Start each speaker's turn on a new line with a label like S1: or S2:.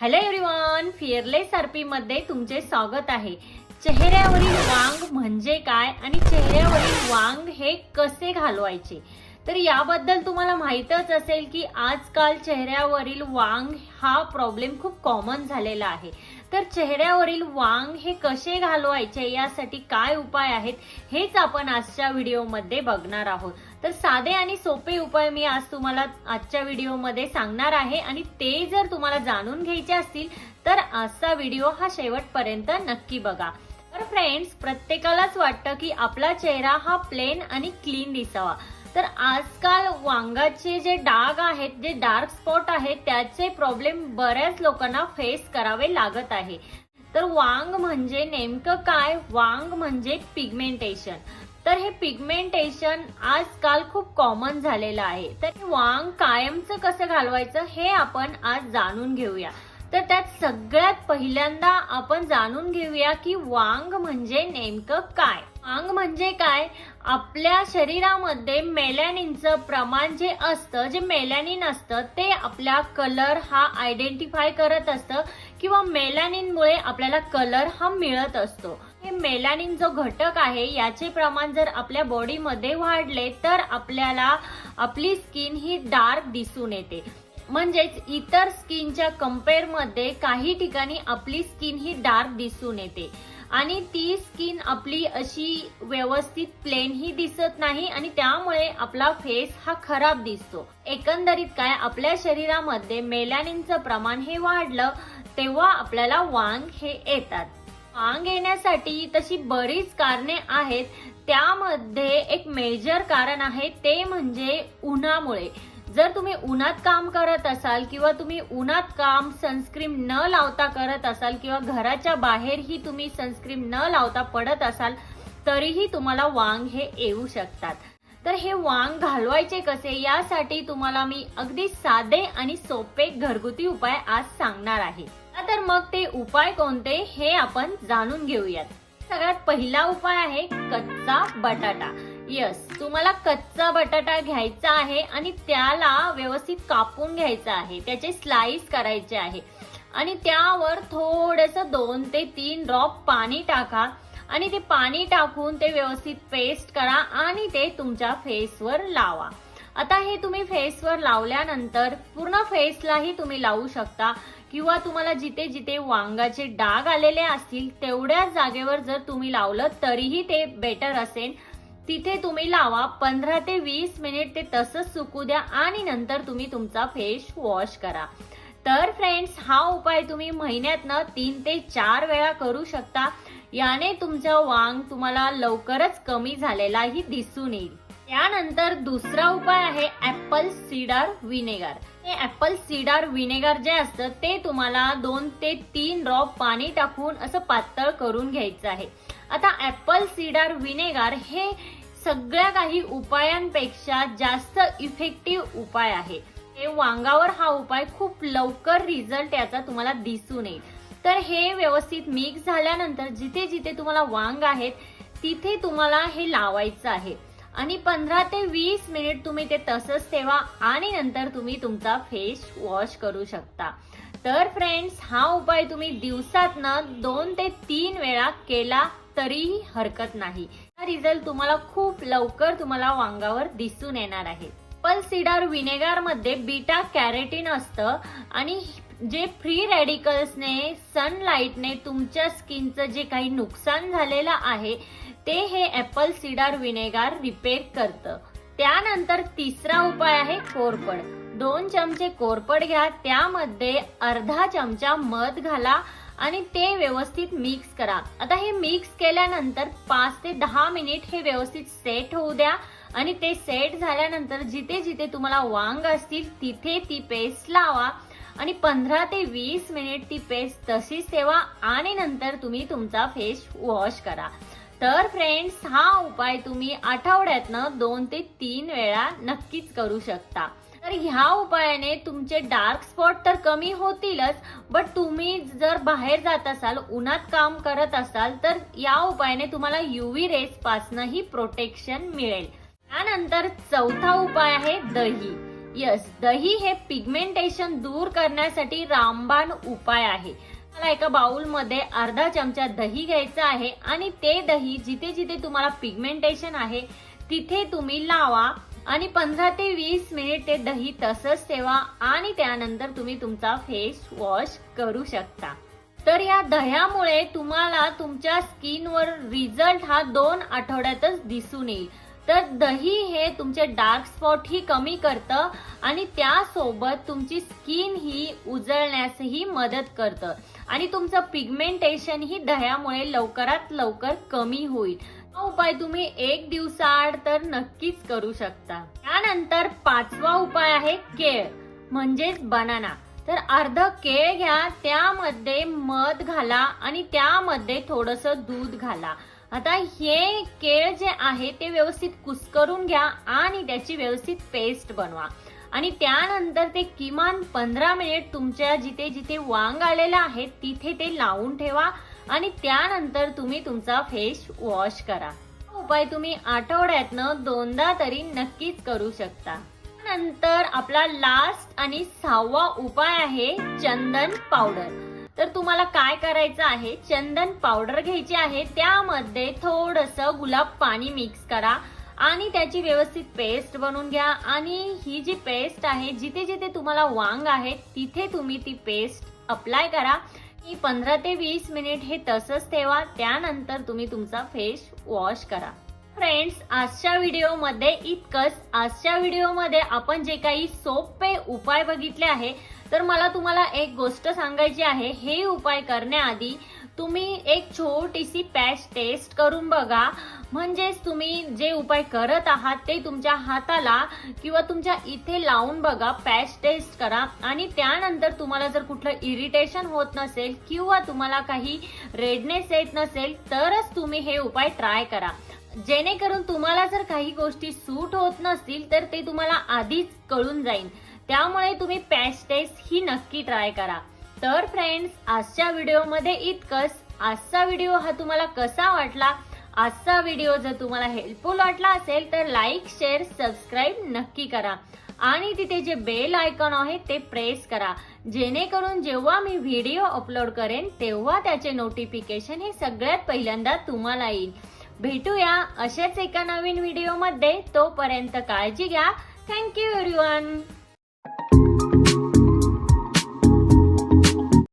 S1: Hello everyone fearless RP मध्ये तुमचे स्वागत आहे. चेहऱ्यावरील वांग म्हणजे काय आणि चेहऱ्यावरील वांग हे कसे घालवायचे? तर याबद्दल तुम्हाला माहीतच असेल की आजकाल चेहऱ्यावरील वांग हा प्रॉब्लेम खूप कॉमन झालेला आहे. तर चेहऱ्यावरील वांग हे कसे घालवायचे? यासाठी काय उपाय आहेत? हेच आपण आजच्या व्हिडिओमध्ये बघणार आहोत. तर साधे आणि सोपे उपाय मी आज तुम्हाला आजच्या व्हिडिओमध्ये सांगणार आहे आणि ते जर तुम्हाला जाणून घ्यायचे असतील तर आजचा व्हिडिओ हा शेवटपर्यंत नक्की बघा. तर फ्रेंड्स प्रत्येकालाच वाटतं की आपला चेहरा हा प्लेन आणि क्लीन दिसावा. तर आजकाल वांगाचे जे डाग आहेत जे डार्क स्पॉट आहेत त्याचे प्रॉब्लेम बऱ्याच लोकांना फेस करावे लागत आहे. तर वांग म्हणजे नेमकं काय? वांग म्हणजे पिगमेंटेशन तर हे पिगमेंटेशन आजकाल खूप कॉमन झालेलं आहे. तर हे वांग कायमचं कसं घालवायचं हे आपण आज जाणून घेऊया. तर त्यात सगळ्यात पहिल्यांदा आपण जाणून घेऊया की वांग म्हणजे नेमकं काय. वांग म्हणजे काय? आपल्या शरीरामध्ये मेलॅनिनचं प्रमाण जे असतं जे मेलॅनिन असतं ते आपल्या कलर हा आयडेंटिफाय करत असतं किंवा मेलॅनिनमुळे आपल्याला कलर हा मिळत असतो. हे मेलानिन जो घटक आहे याचे प्रमाण जर आपल्या बॉडीमध्ये वाढले तर आपल्याला आपली स्किन ही डार्क दिसून येते. म्हणजेच इतर स्किनच्या कंपेअरमध्ये काही ठिकाणी आपली स्किन ही डार्क दिसून येते. आणि ती स्किन आपली अशी व्यवस्थित प्लेन ही दिसत नाही आणि त्यामुळे आपला फेस हा खराब दिसतो. एकंदरीत काय आपल्या शरीरामध्ये मेलॅनिनचं प्रमाण हे वाढलं तेव्हा आपल्याला वांग हे येतात. वांग येण्यासाठी तशी बरीच कारणे आहेत. त्यामध्ये एक मेजर कारण आहे ते म्हणजे उन्हामुळे. जर तुम्ही उन्हात काम करत असाल किंवा तुम्ही उन्हात काम सनस्क्रीन न लावता करत असाल किंवा घराच्या बाहेरही तुम्ही सनस्क्रीन न लावता पडत असाल तरीही तुम्हाला वांग हे येऊ शकतात. तर हे वांग घालवायचे कसे? यासाठी तुम्हाला मी अगदी साधे आणि सोपे घरगुती उपाय आज सांगणार आहे. तर मग ते उपाय कोणते हे आपण जाणून घेऊयात. सगळ्यात पहिला उपाय आहे कच्चा बटाटा. यस तुम्हाला कच्चा बटाटा घ्यायचा आहे आणि त्याला व्यवस्थित कापून घ्यायचा आहे. त्याचे स्लाइस करायचे आहे. आणि त्यावर थोडस दोन ते तीन ड्रॉप पाणी टाका आणि ते पाणी टाकून ते व्यवस्थित पेस्ट करा आणि ते तुमच्या फेसवर लावा. आता हे तुम्ही फेसवर लावल्यानंतर पूर्ण फेसलाही तुम्ही लावू शकता. किंवा तुम्हाला जिथे जिथे वांगाचे डाग आलेले असतील तेवढ्या जागेवर जर तुम्ही लावलं तरीही ते बेटर असेल. तिथे तुम्ही लावा पंधरा ते वीस मिनिट ते तसंच सुकू द्या आणि नंतर तुम्ही तुमचा फेस वॉश करा. तर फ्रेंड्स हा उपाय तुम्ही महिन्यातनं तीन ते चार वेळा करू शकता. याने तुमचा वांग तुम्हाला लवकरच कमी झालेलाही दिसून येईल. त्यानंतर दुसरा उपाय आहे ऍपल सीडार व्हिनेगर हे ऍपल सीडार विनेगर जे असतं ते तुम्हाला दोन ते तीन ड्रॉप पाणी टाकून असं पातळ करून घ्यायचं आहे. आता ऍपल सीडार विनेगार हे सगळ्या काही उपायांपेक्षा जास्त इफेक्टिव्ह उपाय आहे. हे वांगावर हा उपाय खूप लवकर रिझल्ट याचा तुम्हाला दिसून येईल. तर हे व्यवस्थित मिक्स झाल्यानंतर जिथे जिथे तुम्हाला वांग आहेत तिथे तुम्हाला हे लावायचं आहे. आणि पंधरा ते वीस मिनिट तुम्ही ते तसंच ठेवा आणि नंतर तुम्ही तुमचा फेस वॉश करू शकता. तर फ्रेंड्स हा उपाय तुम्ही दिवसातनं दोन ते तीन वेळा केला तरीही हरकत नाही. हा रिझल्ट तुम्हाला खूप लवकर तुम्हाला वांगावर दिसून येणार आहे. पण सिडार विनेगारमध्ये बीटा कॅरेटीन असतं आणि जे फ्री रॅडिकल्सने सनलाईटने तुमच्या स्किनचं जे काही नुकसान झालेलं आहे ते हे ऍपल सिडार विनेगार रिपेअर करतं. त्यानंतर तिसरा उपाय आहे कोरपड. दोन चमचे कोरपड घ्या त्यामध्ये अर्धा चमचा मध घाला आणि ते व्यवस्थित मिक्स करा. आता हे मिक्स केल्यानंतर पाच ते दहा मिनिट हे व्यवस्थित सेट होऊ द्या आणि ते सेट झाल्यानंतर जिथे जिथे तुम्हाला वांग असतील तिथे ती पेस्ट लावा आणि पंधरा ते वीस मिनिट ती पेस्ट तशीच ठेवा आणि नंतर तुम्ही तुमचा फेस वॉश करा. तर फ्रेंड्स हा उपाय तुम्ही आठवड्यातनं दोन ते तीन वेळा नक्कीच करू शकता. तर ह्या उपायाने तुमचे डार्क स्पॉट तर कमी होतीलच बट तुम्ही जर बाहेर जात असाल उन्हात काम करत असाल तर या उपायाने तुम्हाला युव्ही रेस पासनंही प्रोटेक्शन मिळेल. त्यानंतर चौथा उपाय आहे दही. यस दही हे पिगमेंटेशन दूर करण्यासाठी रामबाण उपाय आहे. मला एका बाउलमध्ये अर्धा चमचा दही घ्यायचं आहे आणि ते दही जिथे जिथे तुम्हाला पिगमेंटेशन आहे तिथे तुम्ही लावा आणि पंधरा ते वीस मिनिट ते दही तसंच ठेवा आणि त्यानंतर तुम्ही तुमचा फेस वॉश करू शकता. तर या दह्यामुळे तुम्हाला तुमच्या स्किनवर रिझल्ट हा दोन आठवड्यातच दिसून येईल. तर दही हे तुमचे डार्क स्पॉट ही कमी करतं आणि त्यासोबत तुमची स्किन ही उजळण्यासही मदत करतं. आणि तुमचं पिगमेंटेशन ही दह्यामुळे लवकरात लवकर कमी होईल. हा उपाय तुम्ही एक दिवसाआड तर नक्कीच करू शकता. त्यानंतर पाचवा उपाय आहे केळ म्हणजेच बनाना तर अर्ध केळ घ्या त्यामध्ये मध घाला आणि त्यामध्ये थोडस दूध घाला. आता हे केळ जे आहे ते व्यवस्थित कुस्करून घ्या आणि त्याची व्यवस्थित पेस्ट बनवा. आणि त्यानंतर ते किमान पंधरा मिनिट तुमच्या जिथे जिथे वांग आलेलं आहे तिथे ते लावून ठेवा आणि त्यानंतर तुम्ही तुमचा फेस वॉश करा. उपाय तुम्ही आठवड्यातनं दोनदा तरी नक्कीच करू शकता. नंतर आपला लास्ट आणि सहावा उपाय आहे चंदन पावडर तर तुम्हाला काय करायचं आहे? चंदन पावडर घ्यायची आहे. त्यामध्ये थोडस गुलाब पाणी मिक्स करा आणि त्याची व्यवस्थित पेस्ट बनवून घ्या. आणि ही जी पेस्ट आहे जिथे जिथे तुम्हाला वांग आहे तिथे तुम्ही ती पेस्ट अप्लाय करा. ही पंधरा ते वीस मिनिट हे तसंच ठेवा. त्यानंतर तुम्ही तुमचा फेस वॉश करा. फ्रेंड्स आजच्या व्हिडिओमध्ये इतकंच. आजच्या व्हिडिओमध्ये आपण जे काही सोपे उपाय बघितले आहे तर मला तुम्हाला एक गोष्ट सांगायची आहे. हे उपाय करण्याआधी तुम्ही एक छोटीशी पॅच टेस्ट करून बघा. म्हणजेच तुम्ही जे उपाय करत आहात ते तुमच्या हाताला किंवा तुमच्या इथे लावून बघा. पॅच टेस्ट करा. आणि त्यानंतर तुम्हाला जर कुठलं इरिटेशन होत नसेल किंवा तुम्हाला काही रेडनेस येत नसेल तरच तुम्ही हे उपाय ट्राय करा. जेणेकरून तुम्हाला जर काही गोष्टी सूट होत नसतील तर ते तुम्हाला आधीच कळून जाईल. त्यामुळे तुम्ही पॅच टेस्ट ही नक्की ट्राय करा. तर फ्रेंड्स आजच्या व्हिडिओमध्ये इतकंच. आजचा व्हिडिओ हा तुम्हाला कसा वाटला? आजचा व्हिडिओ जर तुम्हाला हेल्पफुल वाटला असेल तर लाईक शेअर सबस्क्राईब नक्की करा. आणि तिथे जे बेल आयकॉन आहे ते प्रेस करा. जेणेकरून जेव्हा मी व्हिडिओ अपलोड करेन तेव्हा त्याचे नोटिफिकेशन हे सगळ्यात पहिल्यांदा तुम्हाला येईल. भेटूया अशाच एका नवीन व्हिडिओमध्ये तोपर्यंत काळजी घ्या. Thank you everyone